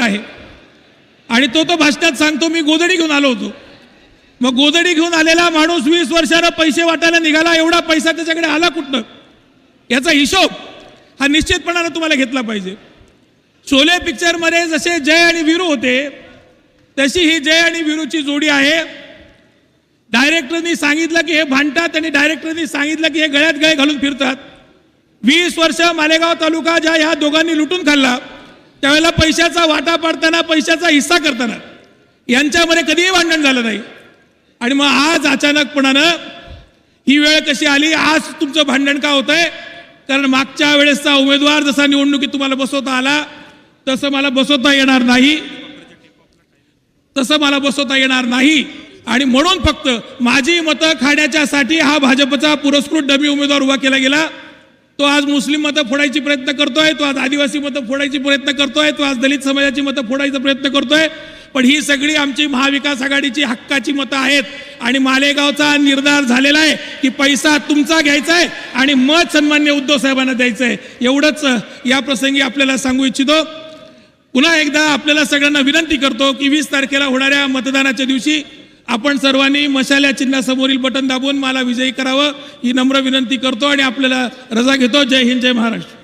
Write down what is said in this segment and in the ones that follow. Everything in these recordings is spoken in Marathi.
आहे. आणि तो तो भाषणात सांगतो मी गोदडी घेऊन आलो होतो. मग गोदडी घेऊन आलेला माणूस वीस वर्षाला पैसे वाटायला निघाला एवढा पैसा त्याच्याकडे आला कुठनं? याचा हिशोब हा निश्चितपणानं तुम्हाला घेतला पाहिजे. शोले पिक्चरमध्ये जसे जय आणि वीरू होते तशी ही जय आणि वीरूची जोडी आहे. डायरेक्टरनी सांगितलं की हे भांडतात आणि डायरेक्टरनी सांगितलं की हे गळ्यात गळे घालून फिरतात. वीस वर्ष मालेगाव तालुका ज्या ह्या दोघांनी लुटून खाल्ला त्यावेळेला पैशाचा वाटा पाडताना पैशाचा हिस्सा करताना यांच्यामध्ये कधीही भांडण झालं नाही. आणि मग आज अचानकपणानं ही वेळ कशी आली? आज तुमचं भांडण का होतंय? आहे कारण मागच्या वेळेसचा उमेदवार जसा निवडणुकीत तुम्हाला बसवता आला तसं मला बसवता येणार नाही. तसं मला बसवता येणार नाही. आणि म्हणून फक्त माझी मतं खाण्याच्यासाठी हा भाजपचा पुरस्कृत डमी उमेदवार उभा केला गेला. तो आज मुस्लिम मतं फोडायची प्रयत्न करतोय तो आज आदिवासी मतं फोडायची प्रयत्न करतोय तो आज दलित समाजाची मतं फोडायचा प्रयत्न करतोय. पण ही सगळी आमची महाविकास आघाडीची हक्काची मतं आहेत. आणि मालेगावचा निर्धार झालेला आहे की पैसा तुमचा घ्यायचा आहे आणि मत सन्मान्य उद्धव साहेबांना द्यायचं आहे एवढंच या प्रसंगी आपल्याला सांगू इच्छितो. पुन्हा एकदा आपल्याला सगळ्यांना विनंती करतो की वीस तारखेला होणाऱ्या मतदानाच्या दिवशी आपण सर्वांनी मशाल्या चिन्हासमोरील बटन दाबून मला विजयी करावं ही नम्र विनंती करतो आणि आपल्याला रजा घेतो. जय हिंद जय महाराष्ट्र.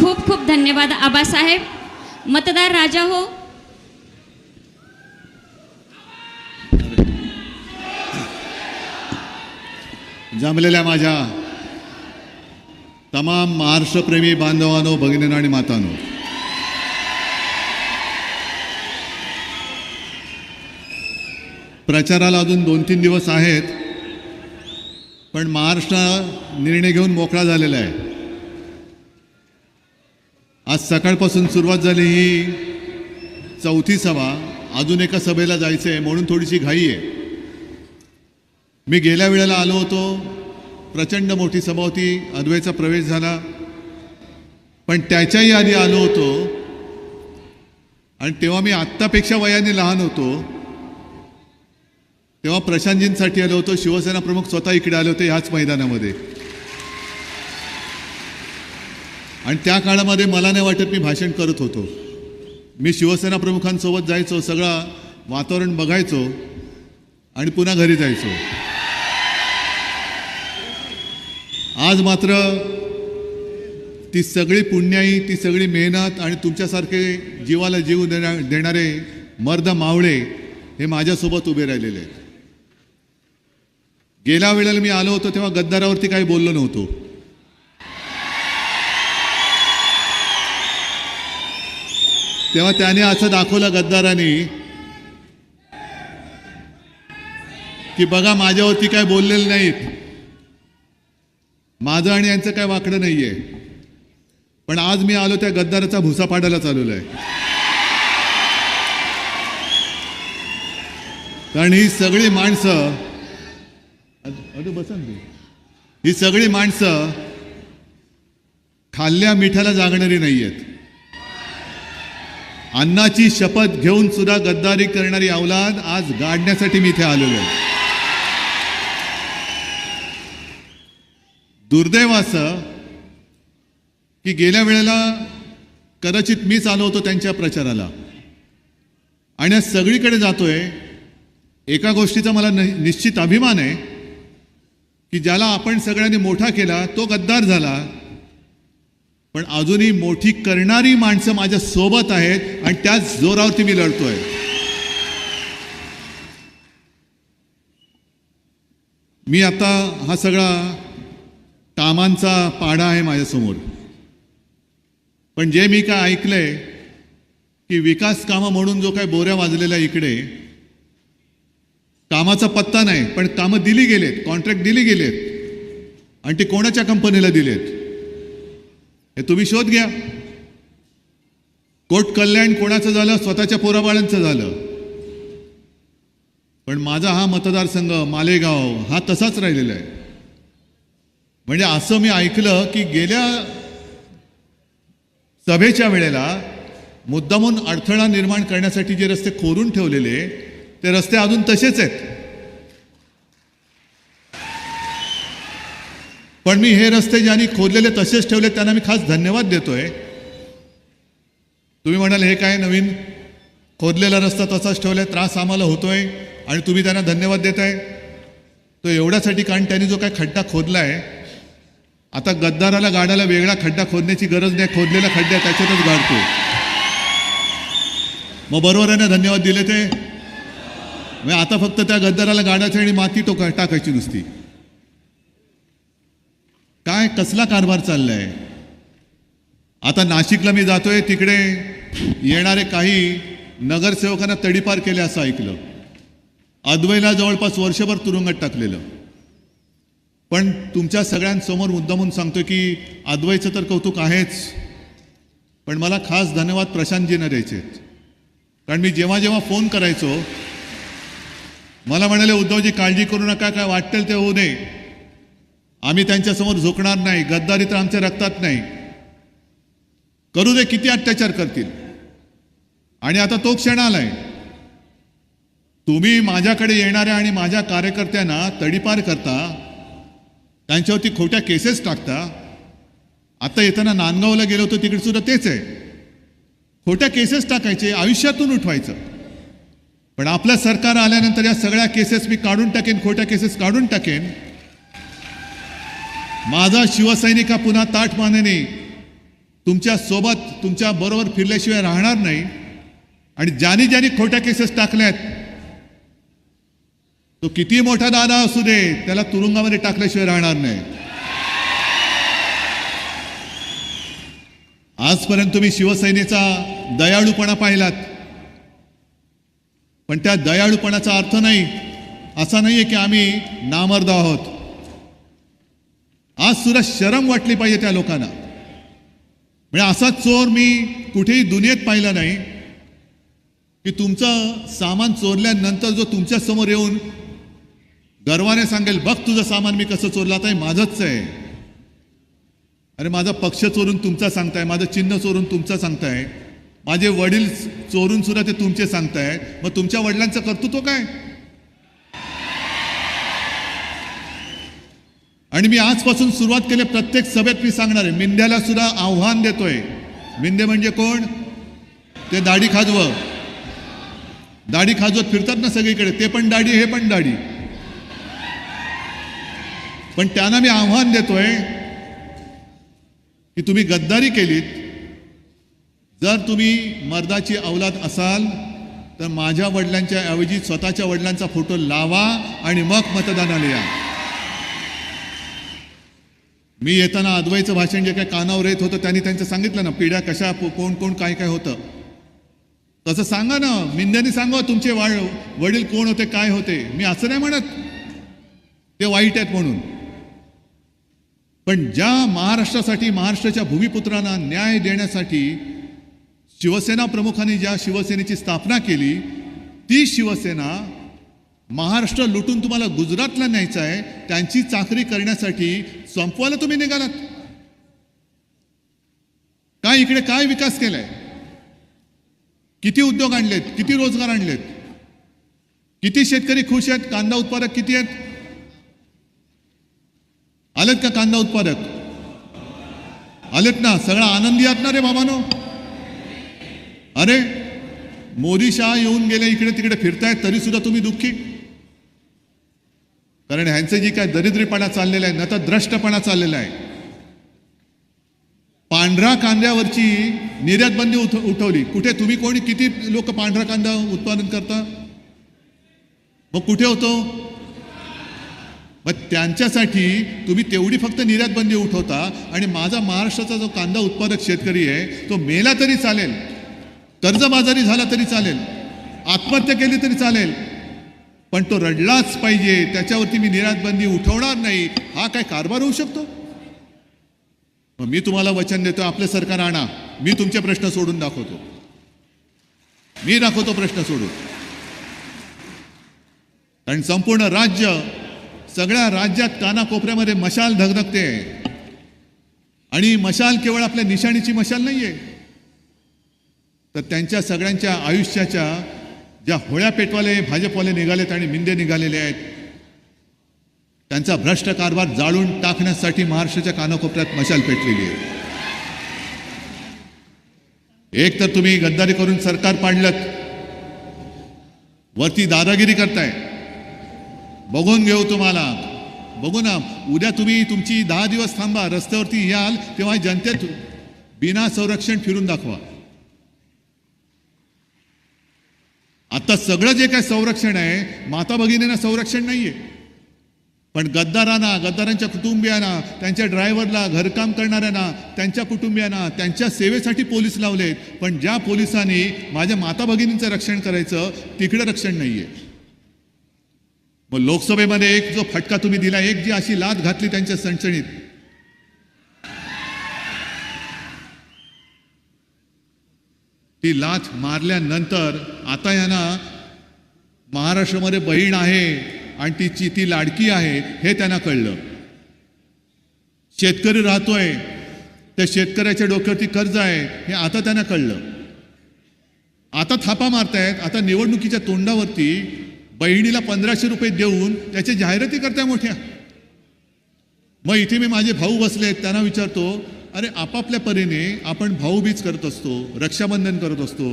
खूप खूप धन्यवाद आबासाहेब. मतदार राजा हो. जमलेल्या माझ्या तमाम महाराष्ट्रप्रेमी बांधवांनो भगिनीनो आणि मातांनो प्रचाराला अजून दोन तीन दिवस आहेत पण महाराष्ट्र निर्णय घेऊन मोकळा झालेला आहे. आज सकाळपासून सुरुवात झाली ही चौथी सभा अजून एका सभेला जायचं आहे म्हणून थोडीशी घाई आहे. मी गेल्या वेळेला आलो होतो प्रचंड मोठी सभा होती अद्वैचा प्रवेश झाला. पण त्याच्याही आधी आलो होतो आणि तेव्हा मी आत्तापेक्षा वयाने लहान होतो तेव्हा प्रशांतजींसाठी आलो होतो. शिवसेना प्रमुख स्वतः इकडे आले होते ह्याच मैदानामध्ये. आणि त्या काळामध्ये मला नाही वाटत मी भाषण करत होतो. मी शिवसेना प्रमुखांसोबत जायचो सगळा वातावरण बघायचो आणि पुन्हा घरी जायचो. आज मात्र ती सगळी पुण्याई ती सगळी मेहनत आणि तुमच्यासारखे जीवाला जीव देणा देणारे मर्द मावळे हे माझ्यासोबत उभे राहिलेले आहेत. गेल्या वेळेला मी आलो होतो तेव्हा गद्दारावरती काही बोललो नव्हतो. तेव्हा त्याने असं दाखवलं गद्दारांनी की बघा माझ्यावरती काय बोललेलं नाहीत. माझं आणि यांचं काय वाकडं नाहीये. पण आज मी आलो त्या गद्दाराचा भुसा पाडायला चालवलाय कारण ही सगळी माणसं अद- अदू ही सगळी माणसं खाल्ल्या मिठाला जागणारी नाही आहेत अन्नाची शपथ घेऊन सुद्धा गद्दारी करणारी अवलाद आज गाडण्यासाठी मी इथे आलेलो आहे. दुर्दैव असं की गेल्या वेळेला कदाचित मीच आलो होतो त्यांच्या प्रचाराला. आणि आज सगळीकडे जातोय एका गोष्टीचा मला नि- निश्चित अभिमान आहे की ज्याला आपण सगळ्यांनी मोठा केला तो गद्दार झाला. पण अजूनही मोठी करणारी माणसं माझ्या सोबत आहेत आणि त्याच जोरावरती मी लढतोय. मी आता हा सगळा कामांचा पाडा आहे माझ्यासमोर. पण जे मी काय ऐकलंय की विकास कामं म्हणून जो काय बोऱ्या वाजलेल्या इकडे कामाचा पत्ता नाही पण कामं दिली गेलेत कॉन्ट्रॅक्ट दिली गेलेत. आणि ते कोणाच्या कंपनीला दिलेत? हे तुम्ही शोध घ्या. कोट कल्याण कोणाचं झालं? स्वतःच्या पोराबाळांचं झालं. पण माझा हा मतदारसंघ मालेगाव हा तसाच राहिलेला आहे. म्हणजे असं मी ऐकलं की गेल्या सभेच्या वेळेला मुद्दामून अडथळा निर्माण करण्यासाठी जे रस्ते खोरून ठेवलेले ते रस्ते अजून तसेच आहेत. पण मी हे रस्ते ज्यांनी खोदलेले तसेच ठेवले त्यांना मी खास धन्यवाद देतोय. तुम्ही म्हणाल हे काय नवीन खोदलेला रस्ता तसाच ठेवलाय त्रास आम्हाला होतोय आणि तुम्ही त्यांना धन्यवाद देताय. तो एवढ्यासाठी कारण त्यांनी जो काय खड्डा खोदलाय आता गद्दाराला गाडाला वेगळा खड्डा खोदण्याची गरज नाही खोदलेला खड्डा त्याच्यातच गाडतो. मग बरोबर आहे ना धन्यवाद दिले ते. म्हणजे आता फक्त त्या गद्दाराला गाडायचं आणि माती टोका टाकायची नुसती. काय कसला कारभार चाललाय? आता नाशिकला मी जातोय तिकडे येणारे काही नगरसेवकांना तडीपार केले असं ऐकलं. अद्वैला जवळपास वर्षभर तुरुंगात टाकलेलं. पण तुमच्या सगळ्यांसमोर मुद्दामून सांगतो की अद्वैचं तर कौतुक आहेच पण मला खास धन्यवाद प्रशांतजींना द्यायचे आहेत. कारण मी जेव्हा जेव्हा फोन करायचो मला म्हणाले उद्धवजी काळजी करू नका काय वाटेल ते होऊ नये आम्ही त्यांच्यासमोर झोकणार नाही गद्दारी तर आमच्या रक्तात नाही. करू दे किती अत्याचार करतील. आणि आता तो क्षण आलाय. तुम्ही माझ्याकडे येणाऱ्या आणि माझ्या कार्यकर्त्यांना तडीपार करता त्यांच्यावरती खोट्या केसेस टाकता. आता येताना नांदगावला गेलो होतो तिकडे सुद्धा तेच आहे. खोट्या केसेस टाकायचे आयुष्यातून उठवायचं. पण आपलं सरकार आल्यानंतर या सगळ्या केसेस मी काढून टाकेन खोट्या केसेस काढून टाकेन. माझा शिवसैनिक हा पुन्हा ताठ मानेने तुमच्यासोबत तुमच्या बरोबर फिरल्याशिवाय राहणार नाही. आणि ज्यानी ज्यानी खोट्या केसेस टाकल्यात तो किती मोठा दादा असू दे त्याला तुरुंगामध्ये टाकल्याशिवाय राहणार नाही. आजपर्यंत तुम्ही शिवसेनेचा दयाळूपणा पाहिलात. पण त्या दयाळूपणाचा अर्थ नाही. असा नाही आहे की आम्ही नामर्द आहोत. आज सुद्धा शरम वाटली पाहिजे त्या लोकांना. म्हणजे असा चोर मी कुठेही दुनियेत पाहिला नाही की तुमचं सामान चोरल्यानंतर जो तुमच्यासमोर येऊन गर्वाने सांगेल बघ तुझं सामान मी कसं चोरलं आता माझंच आहे. अरे माझा पक्ष चोरून तुमचा सांगताय माझं चिन्ह चोरून तुमचा सांगताय. माझे वडील चोरून सुद्धा ते तुमचे सांगताय. मग तुमच्या वडिलांचं कर्तृत्व काय? आणि मी आजपासून सुरुवात केली प्रत्येक सभेत मी सांगणार आहे मिंद्याला सुद्धा आव्हान देतोय. मिंदे म्हणजे कोण? ते दाढी खाजवं. दाढी खाजवत फिरतात ना सगळीकडे ते पण दाढी हे पण दाढी. पण त्यांना मी आव्हान देतोय की तुम्ही गद्दारी केलीत जर तुम्ही मर्दाची अवलाद असाल तर माझ्या वडिलांच्या ऐवजी स्वतःच्या वडिलांचा फोटो लावा आणि मग मतदानाला या. मी येताना अद्वैचं भाषण जे काही कानावर येत होतं त्यांनी त्यांचं सांगितलं ना पिढ्या कशा कोण कोण काय काय होतं. तसं सांगा ना मिंद्याने सांगा तुमचे वा वडील कोण होते काय होते. मी असं नाही म्हणत. ते वाईट आहेत म्हणून. पण ज्या महाराष्ट्रासाठी महाराष्ट्राच्या भूमिपुत्रांना न्याय देण्यासाठी शिवसेना प्रमुखांनी ज्या शिवसेनेची स्थापना केली ती शिवसेना महाराष्ट्र लुटून तुम्हाला गुजरातला न्यायचं आहे त्यांची चाकरी करण्यासाठी संपवायला तुम्ही निघालात. काय इकडे काय विकास केलाय? किती उद्योग आणलेत? किती रोजगार आणलेत? किती शेतकरी खुश आहेत? कांदा उत्पादक किती आहेत? आलेत का कांदा उत्पादक? आलेत ना? सगळा आनंदी आहात ना रे बाबानो? अरे मोदी शाह येऊन गेले इकडे तिकडे फिरतायत तरी सुद्धा तुम्ही दुःखी? कारण ह्यांचं जी काय दरिद्रीपणा चाललेला आहे न तर द्रष्टपणा चाललेला आहे. पांढरा कांद्यावरची निर्यात बंदी उठ उठवली. कुठे तुम्ही कोणी किती लोक पांढरा कांदा उत्पादन करता? मग कुठे होतो? मग त्यांच्यासाठी तुम्ही तेवढी फक्त निर्यात बंदी उठवता आणि माझा महाराष्ट्राचा जो कांदा उत्पादक शेतकरी आहे तो मेला तरी चालेल. कर्जबाजारी झाला तरी चालेल. आत्महत्या केली तरी चालेल. पण तो रडलाच पाहिजे. त्याच्यावरती मी निर्यातबंदी उठवणार नाही. हा काय कारभार होऊ शकतो? मग मी तुम्हाला वचन देतो. आपले सरकार आणा. मी तुमचे प्रश्न सोडून दाखवतो. मी दाखवतो प्रश्न सोडून. कारण संपूर्ण राज्य सगळ्या राज्यात कानाकोपऱ्यामध्ये मशाल धगधगते. आणि मशाल केवळ आपल्या निशाणीची मशाल नाहीये. तर त्यांच्या सगळ्यांच्या आयुष्याच्या ज्या होळ्या पेटवाले भाजपवाले निघालेत आणि मिंदे निघालेले आहेत त्यांचा भ्रष्ट कारभार जाळून टाकण्यासाठी महाराष्ट्राच्या कानाकोपऱ्यात मशाल पेटलेली आहे. एक तर तुम्ही गद्दारी करून सरकार पाडलं वरती दादागिरी करताय. बघून घेऊ तुम्हाला. बघू ना उद्या तुम्ही तुमची दहा दिवस थांबा रस्त्यावरती याल तेव्हा जनतेत बिना संरक्षण फिरून दाखवा. आता सगळं जे काय संरक्षण आहे माता भगिनींना संरक्षण नाही आहे पण गद्दारांना गद्दारांच्या कुटुंबियांना त्यांच्या ड्रायव्हरला घरकाम करणाऱ्यांना त्यांच्या कुटुंबियांना त्यांच्या सेवेसाठी पोलीस लावलेत. पण ज्या पोलिसांनी माझ्या माता भगिनींचं रक्षण करायचं तिकडं रक्षण नाही आहे मग लोकसभेमध्ये एक जो फटका तुम्ही दिला एक जी अशी लात घातली त्यांच्या सणसणीत ती लाथ मारल्यानंतर आता यांना महाराष्ट्रामध्ये बहीण आहे आणि तिची ती लाडकी आहे हे त्यांना कळलं. शेतकरी राहतोय त्या शेतकऱ्याच्या डोक्यावरती कर्ज आहे हे आता त्यांना कळलं. आता थापा मारतायत आता निवडणुकीच्या तोंडावरती बहिणीला पंधराशे रुपये देऊन त्याच्या जाहिराती करताय मोठ्या. मग इथे मी माझे भाऊ बसलेत त्यांना विचारतो अरे आपापल्या परीने आपण भाऊबीज करत असतो रक्षाबंधन करत असतो.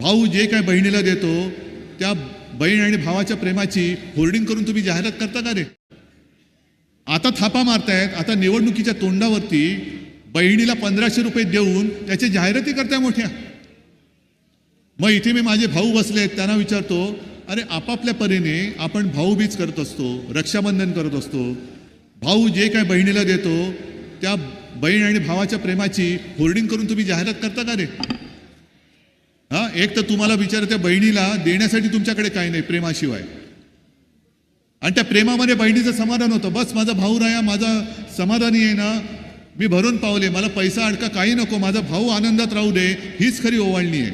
भाऊ जे काय बहिणीला देतो त्या बहीण आणि भावाच्या प्रेमाची होर्डिंग करून तुम्ही जाहिरात करता का रे? आता थापा मारतायत आता निवडणुकीच्या तोंडावरती बहिणीला पंधराशे रुपये देऊन त्याची जाहिराती करताय मोठ्या. मग इथे मी माझे भाऊ बसले आहेत त्यांना विचारतो अरे आपापल्या परीने आपण भाऊबीज करत असतो रक्षाबंधन करत असतो. भाऊ जे काय बहिणीला देतो त्या बहीण आणि भावाच्या प्रेमाची होर्डिंग करून तुम्ही जाहिरात करता का रे? हा एक तर तुम्हाला विचार त्या बहिणीला देण्यासाठी तुमच्याकडे काही नाही प्रेमाशिवाय. आणि त्या प्रेमामध्ये बहिणीचं समाधान होतं. बस माझा भाऊ राया माझा समाधानी आहे ना. मी भरून पावले. मला पैसा अडका काही नको. माझा भाऊ आनंदात राहू दे. हीच खरी ओवाळणी आहे.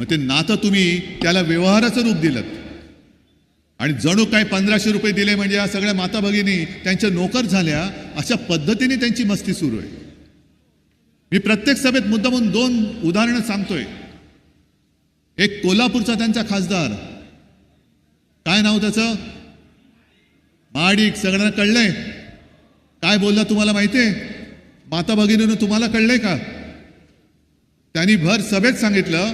मग ते नातं तुम्ही त्याला व्यवहाराचं रूप दिलं आणि जणू काय पंधराशे रुपये दिले म्हणजे या सगळ्या माता भगिनी त्यांच्या नोकर झाल्या अशा पद्धतीने त्यांची मस्ती सुरू आहे. मी प्रत्येक सभेत मुद्दा म्हणून दोन उदाहरणं सांगतोय. एक कोल्हापूरचा त्यांचा खासदार. काय नाव त्याचं? माडिक सगळ्यांना कळलंय? काय बोलला तुम्हाला माहितीये? माता भगिनीनं तुम्हाला कळलंय का? त्यांनी भर सभेत सांगितलं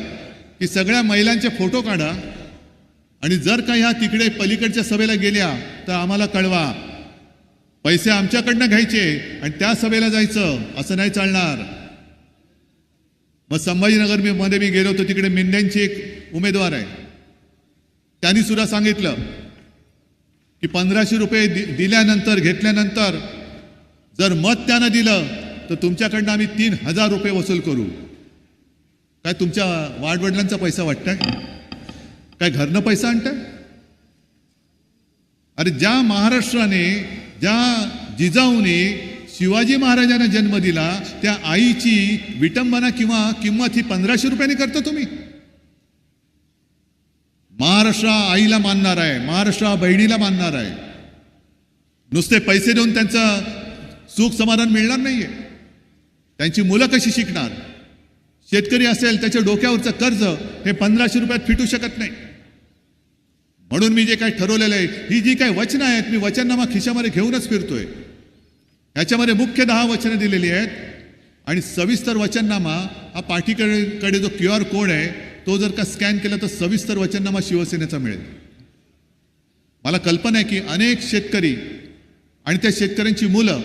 की सगळ्या महिलांचे फोटो काढा आणि जर का ह्या तिकडे पलीकडच्या सभेला गेल्या तर आम्हाला कळवा. पैसे आमच्याकडनं घ्यायचे आणि त्या सभेला जायचं असं नाही चालणार. मग संभाजीनगर मी मध्ये मी गेलो होतो तिकडे मेंढ्यांची एक उमेदवार आहे. त्यांनी सुद्धा सांगितलं की पंधराशे रुपये दि दिल्यानंतर घेतल्यानंतर जर मत त्यानं दिलं तर तुमच्याकडनं आम्ही तीन हजार रुपये वसूल करू. काय तुमच्या वाडवडिलांचा पैसा वाटताय? काय घरनं पैसा आणताय? अरे ज्या महाराष्ट्राने ज्या जिजाऊने शिवाजी महाराजांना जन्म दिला त्या आईची विटंबना किंवा किंमत ही पंधराशे रुपयाने करता तुम्ही? महाराष्ट्र आईला मानणार आहे महाराष्ट्र बहिणीला मानणार आहे. नुसते पैसे देऊन त्यांचं सुख समाधान मिळणार नाहीये. त्यांची मुलं कशी शिकणार? शेतकरी असेल त्याच्या डोक्यावरचं कर्ज हे पंधराशे रुपयात फिटू शकत नाही. म्हणून मी जे काही ठरवलेलं आहे ही जी काही वचनं आहेत मी वचननामा खिशामध्ये घेऊनच फिरतोय. ह्याच्यामध्ये मुख्य दहा वचनं दिलेली आहेत आणि सविस्तर वचननामा हा पाठीकडे कडे जो क्यू आर कोड आहे तो जर का स्कॅन केला तर सविस्तर वचननामा शिवसेनेचा मिळेल. मला कल्पना आहे की अनेक शेतकरी आणि त्या शेतकऱ्यांची मुलं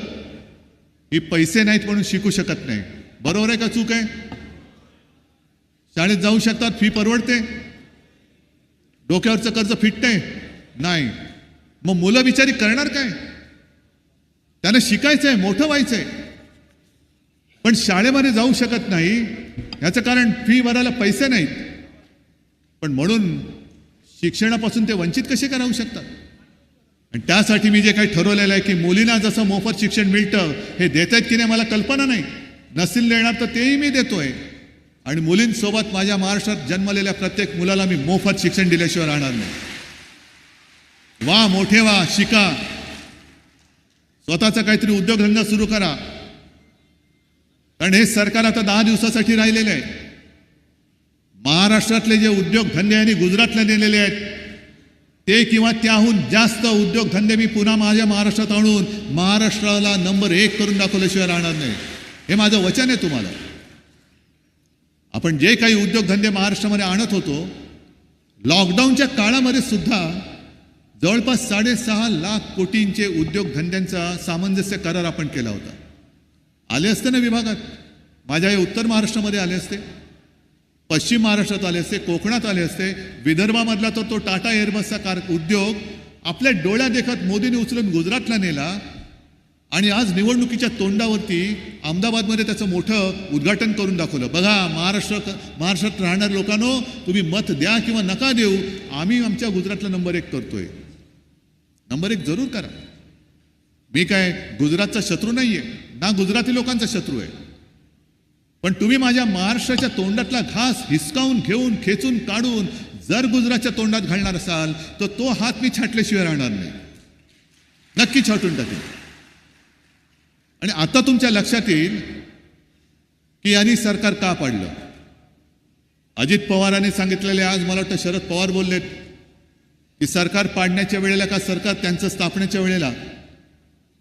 ही पैसे नाहीत म्हणून शिकू शकत नाही. बरोबर आहे का चूक आहे? शाळेत जाऊ शकतात फी परवडते. डोक्यावरचं कर्ज फिटतंय? नाही. मग मुलं बिचारी करणार काय? त्यांना शिकायचं आहे मोठं व्हायचं आहे पण शाळेमध्ये जाऊ शकत नाही. याचं कारण फी भरायला पैसे नाहीत. पण म्हणून शिक्षणापासून ते वंचित कसे करावू शकतात? आणि त्यासाठी मी जे काही ठरवलेलं आहे की मुलींना जसं मोफत शिक्षण मिळतं हे देत आहेत की नाही मला कल्पना नाही. नसेल देणार तर तेही मी देतोय. आणि मुलींसोबत माझ्या महाराष्ट्रात जन्मलेल्या प्रत्येक मुलाला मी मोफत शिक्षण दिल्याशिवाय राहणार नाही. वा मोठे वा शिका. स्वतःचा काहीतरी उद्योगधंदा सुरू करा. कारण हे सरकार आता दहा दिवसासाठी राहिलेलं आहे. महाराष्ट्रातले जे उद्योगधंदे यांनी गुजरातला नेलेले आहेत ते किंवा त्याहून जास्त उद्योगधंदे मी पुन्हा माझ्या महाराष्ट्रात आणून महाराष्ट्राला नंबर एक करून दाखवल्याशिवाय राहणार नाही. हे माझं वचन आहे तुम्हाला. आपण जे काही उद्योगधंदे महाराष्ट्रामध्ये आणत होतो लॉकडाऊनच्या काळामध्ये सुद्धा जवळपास साडेसहा लाख कोटींचे उद्योगधंद्यांचा सामंजस्य करार आपण केला होता. आले असते ना विभागात? माझ्या हे उत्तर महाराष्ट्रामध्ये आले असते पश्चिम महाराष्ट्रात आले असते कोकणात आले असते विदर्भामधला तर तो टाटा एअरबसचा कार उद्योग आपल्या डोळ्या देखत मोदीने उचलून गुजरातला नेला आणि आज निवडणुकीच्या तोंडावरती अहमदाबादमध्ये त्याचं मोठं उद्घाटन करून दाखवलं. बघा महाराष्ट्र महाराष्ट्रात राहणाऱ्या लोकांनो तुम्ही मत द्या किंवा नका देऊ आम्ही आमच्या गुजरातला नंबर एक करतोय. नंबर एक जरूर करा. मी काय गुजरातचा शत्रू नाहीये ना गुजराती लोकांचा शत्रू आहे. पण तुम्ही माझ्या महाराष्ट्राच्या तोंडातला घास हिसकावून घेऊन खेचून काढून जर गुजरातच्या तोंडात घालणार असाल तर तो हात मी छाटल्याशिवाय राहणार नाही. नक्की छाटून टाकेल आणि आता तुमच्या लक्षात येईल की यांनी सरकार का पाडलं? अजित पवारांनी सांगितलेले आज मला वाटतं शरद पवार बोललेत की सरकार पाडण्याच्या वेळेला का सरकार त्यांचं स्थापनेच्या वेळेला?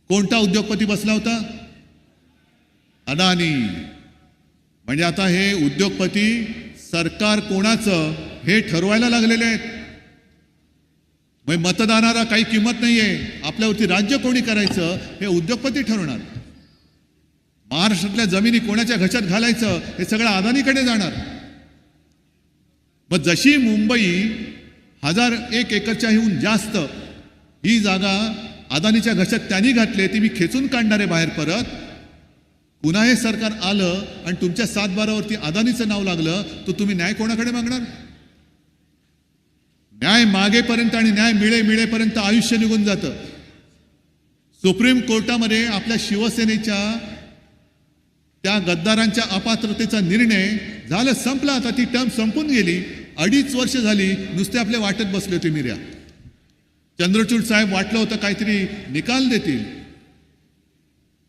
कोणता उद्योगपती बसला होता? अदानी. म्हणजे आता हे उद्योगपती सरकार कोणाचं हे ठरवायला लागलेले आहेत. म्हणजे मतदानाला काही किंमत नाहीये. आपल्यावरती राज्य कोणी करायचं हे उद्योगपती ठरवणार. महाराष्ट्रातल्या जमिनी कोणाच्या घशात घालायचं हे सगळं अदानीकडे जाणार. मग जशी मुंबई हजार एक एकरच्याहून जास्त ही जागा अदानीच्या घशात त्यांनी घातली ती मी खेचून काढणार आहे बाहेर परत. पुन्हा हे सरकार आलं आणि तुमच्या सातबारावरती अदानीचं नाव लागलं तर तुम्ही न्याय कोणाकडे मागणार? न्याय मागेपर्यंत आणि न्याय मिळे मिळेपर्यंत आयुष्य निघून जातं. सुप्रीम कोर्टामध्ये आपल्या शिवसेनेच्या त्या गद्दारांच्या अपात्रतेचा निर्णय झालं संपला. आता ती टर्म संपून गेली. अडीच वर्ष झाली नुसते आपले वाटत बसले होते मिर्या चंद्रचूड साहेब वाटलं होतं काहीतरी निकाल देतील.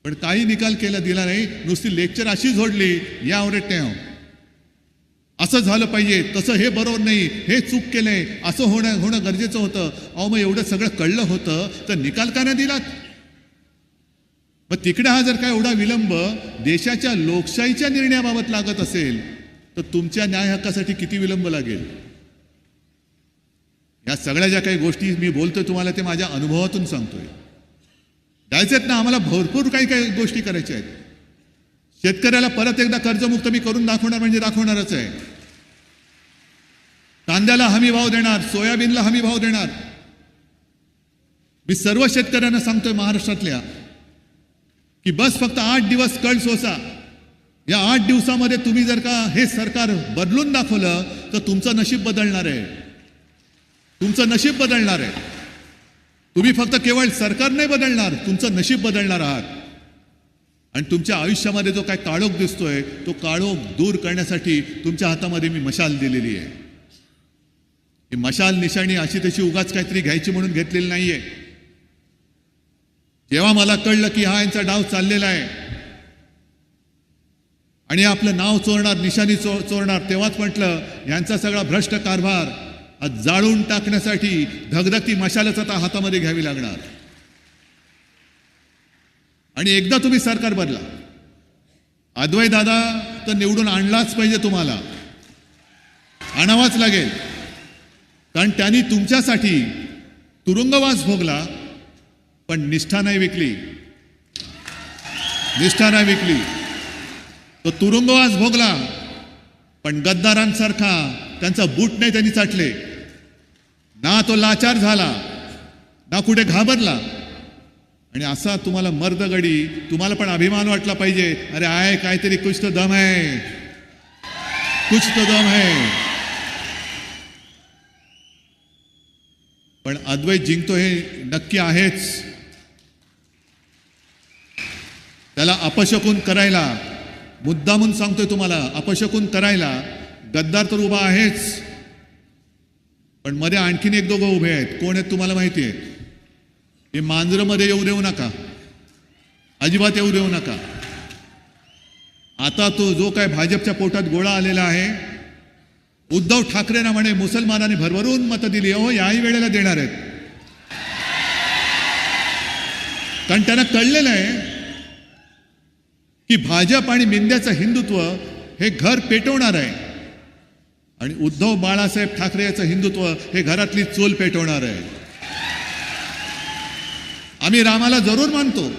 पण काही निकाल केला दिला नाही. नुसती लेक्चर अशी जोडली यावर टेव हो. असं झालं पाहिजे. तसं हे बरोबर नाही. हे चूक केलंय. असं होणं होणं गरजेचं होतं. अहो मग एवढं सगळं कळलं होतं तर निकाल का नाही दिलात? मग तिकडे हा जर काय एवढा विलंब देशाच्या लोकशाहीच्या निर्णयाबाबत लागत असेल तर तुमच्या न्याय हक्कासाठी किती विलंब लागेल? या सगळ्या ज्या काही गोष्टी मी बोलतोय तुम्हाला ते माझ्या अनुभवातून सांगतोय. द्यायचेत ना आम्हाला भरपूर काही काही गोष्टी करायच्या आहेत. शेतकऱ्याला परत एकदा कर्जमुक्त मी करून दाखवणार म्हणजे दाखवणारच आहे. कांद्याला हमी भाव देणार सोयाबीनला हमी भाव देणार. मी सर्व शेतकऱ्यांना सांगतोय महाराष्ट्रातल्या की बस फक्त आठ दिवस कळ सोसा. या आठ दिवसामध्ये तुम्ही जर का हे सरकार बदलून दाखवलं तर तुमचं नशीब बदलणार आहे. तुमचं नशीब बदलणार आहे. तुम्ही फक्त केवळ सरकार नाही बदलणार तुमचं नशीब बदलणार आहात. आणि तुमच्या आयुष्यामध्ये जो काय काळोख दिसतोय तो काळोख दूर करण्यासाठी तुमच्या हातामध्ये मी मशाल दिलेली आहे. ही मशाल निशाणी अशी तशी उगाच काहीतरी घ्यायची म्हणून घेतलेली नाहीये. जेव्हा मला कळलं की हा यांचा डाव चाललेला आहे आणि आपलं नाव चोरणार निशाणी चो चोरणार तेव्हाच म्हटलं यांचा सगळा भ्रष्ट कारभार आज जाळून टाकण्यासाठी धगधगती मशालच आता हातामध्ये घ्यावी लागणार. आणि एकदा तुम्ही सरकार बदला. अद्वै दादा तर निवडून आणलाच पाहिजे तुम्हाला. आणावाच लागेल. कारण त्यांनी तुमच्यासाठी तुरुंगवास भोगला पण निष्ठा नाही विकली. निष्ठा नाही विकली. तो तुरुंगवास भोगला. पण गद्दारांसारखा त्यांचा बूट नाही त्यांनी चाटले. ना तो लाचार झाला ना कुठे घाबरला. आणि असा तुम्हाला मर्दगडी तुम्हाला पण अभिमान वाटला पाहिजे. अरे आय काहीतरी कुछ तो दम है कुछ तो दम है पण अद्वैत जिंकतो हे नक्की आहेच. त्याला अपशकून करायला मुद्दामून सांगतोय तुम्हाला अपशकून करायला गद्दार तर उभा आहेच पण मध्ये आणखीन एक दोघं उभे आहेत. कोण आहेत तुम्हाला माहिती आहे हे मांजरमध्ये येऊ देऊ नका. अजिबात येऊ देऊ नका. आता तो जो काय भाजपच्या पोटात गोळा आलेला आहे उद्धव ठाकरेंना म्हणे मुसलमानांनी भरभरून मतं दिली. हो याही वेळेला देणार आहेत. कारण त्यांना कळलेलं आहे की भाजप आणि मिंद्याचं हिंदुत्व हे घर पेटवणार आहे. आणि उद्धव बाळासाहेब ठाकरे याचं हिंदुत्व हे घरातली चोल पेटवणार आहे. आम्ही रामाला जरूर मानतो.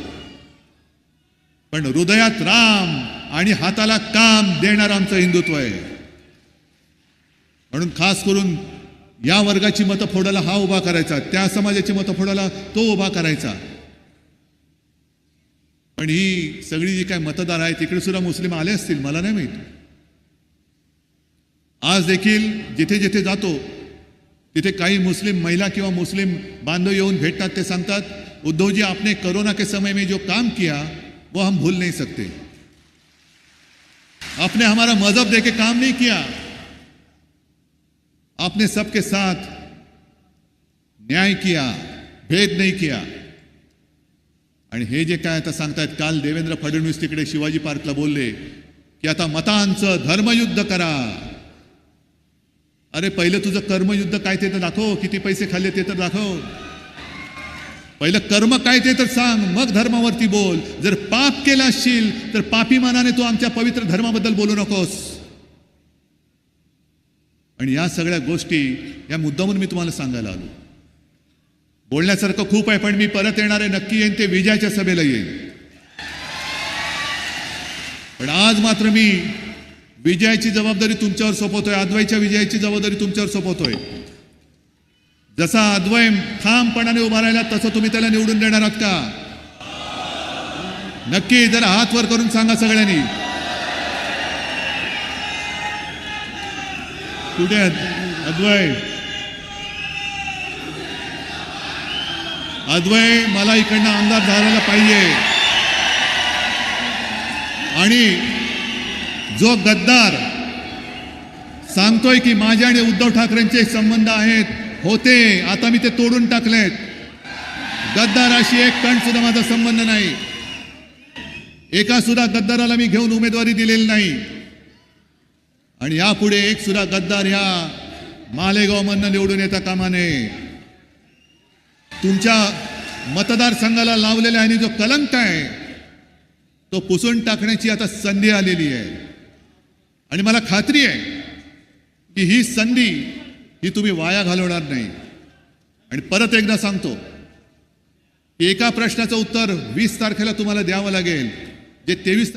पण हृदयात राम आणि हाताला काम देणार आमचं हिंदुत्व आहे. म्हणून खास करून या वर्गाची मतं फोडायला हा उभा करायचा त्या समाजाची मतं फोडायला तो उभा करायचा. पण ही सगळी जी काय मतदार आहेत तिकडे सुद्धा मुस्लिम आले असतील, मला नाही माहित. आज देखील जिथे जिथे जातो, तिथे काही मुस्लिम महिला किंवा मुस्लिम बांधव येऊन भेटतात, ते सांगतात उद्धव जी आपने कोरोना के समय में जो काम किया, वो हम भूल नहीं सकते. आपने हमारा मज़हब देके काम नहीं किया। आपने सबके साथ न्याय किया, भेद नहीं किया। आणि हे जे काय आता सांगतायत काल देवेंद्र फडणवीस तिकडे शिवाजी पार्कला बोलले की आता मतांचं धर्मयुद्ध करा. अरे पहिलं तुझं कर्मयुद्ध काय ते तर दाखव किती पैसे खाल्ले ते तर दाखव. पहिलं कर्म काय ते तर सांग मग धर्मावरती बोल. जर पाप केला असशील तर पापीमानाने तू आमच्या पवित्र धर्माबद्दल बोलू नकोस. आणि या सगळ्या गोष्टी या मुद्दामून मी तुम्हाला सांगायला आलो. बोलण्यासारखं खूप आहे पण मी परत येणार आहे नक्की येईन ते विजयाच्या सभेला येईन. पण आज मात्र मी विजयाची जबाबदारी तुमच्यावर सोपवतोय अद्वयच्या विजयाची जबाबदारी तुमच्यावर सोपवतोय. जसा अद्वय ठामपणाने उभा राहिला तसं तुम्ही त्याला निवडून देणार आहात का? नक्की जरा हात वर करून सांगा सगळ्यांनी. कुठे अद्वय अद्वय मला इकडनं आमदार झालेला पाहिजे. आणि जो गद्दार सांगतोय की माझे आणि उद्धव ठाकरेंचे संबंध आहेत होते आता मी ते तोडून टाकलेत. गद्दाराशी एक कण सुद्धा माझा संबंध नाही. एका सुद्धा गद्दाराला मी घेऊन उमेदवारी दिलेली नाही. आणि यापुढे एक सुद्धा गद्दार ह्या मालेगाव मधनं निवडून येता कामा नये तुमच्या मतदारसंघाला लावलेला आणि जो कलंक आहे तो पुसून टाकण्याची आता संधी आलेली आहे. आणि मला खात्री आहे की ही संधी ही तुम्ही वाया घालवणार नाही. आणि परत एकदा सांगतो की एका प्रश्नाचं उत्तर वीस तारखेला तुम्हाला द्यावं लागेल जे तेवीस